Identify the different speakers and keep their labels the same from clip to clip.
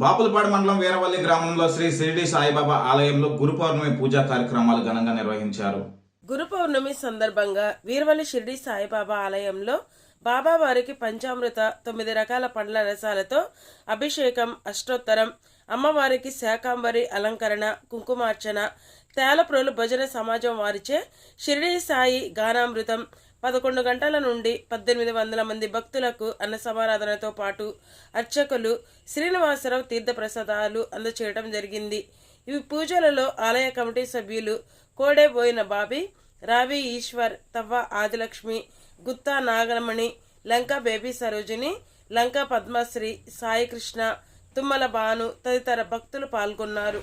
Speaker 1: బాపులపాడు మండలం వీరవల్లి గ్రామంలో శ్రీ షిరిడి సాయిబాబా ఆలయంలో గురు పౌర్ణమి పూజా కార్యక్రమాలు ఘనంగా నిర్వహించారు.
Speaker 2: గురు పౌర్ణమి సందర్భంగా వీరవల్లి షిరిడి సాయిబాబా ఆలయంలో బాబా వారికి పంచామృత తొమ్మిది రకాల పండ్ల రసాలతో అభిషేకం అష్టోత్తరం అమ్మవారికి శాకాంబరి అలంకరణ కుంకుమార్చన తేలప్రోలు భజన సమాజం వారిచే షిరిడి సాయి గానామృతం పదకొండు గంటల నుండి పద్దెనిమిది వందల మంది భక్తులకు అన్న సమారాధనతో పాటు అర్చకులు శ్రీనివాసరావు తీర్థప్రసాదాలు అందచేయడం జరిగింది. ఇవి పూజలలో ఆలయ కమిటీ సభ్యులు కోడేబోయిన బాబీ రావి ఈశ్వర్ తవ్వ ఆదిలక్ష్మి గుత్తా నాగమణి లంకా బేబీ సరోజిని లంక పద్మశ్రీ సాయి కృష్ణ తుమ్మల భాను తదితర భక్తులు పాల్గొన్నారు.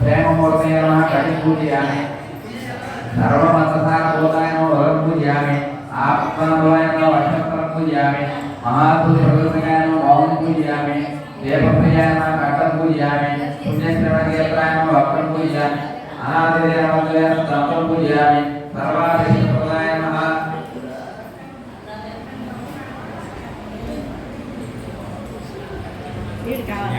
Speaker 3: ప్రేమమూర్తయన కటి పూజయామి. సర్వమంతసార భూతాయన వరం పూజయామి. ఆత్మనవయన వక్షత్రం పూజయామి. మహాతు ప్రదర్శకాయన మౌనం పూజయామి. దేవప్రియాయన కట్టం పూజయామి. పుణ్యశ్రవణేత్రాయన వక్రం పూజయామి. అనాదిదేవతలైన దంతం పూజయామి. సర్వాధిక ప్రదాయన వీడు కావాలి.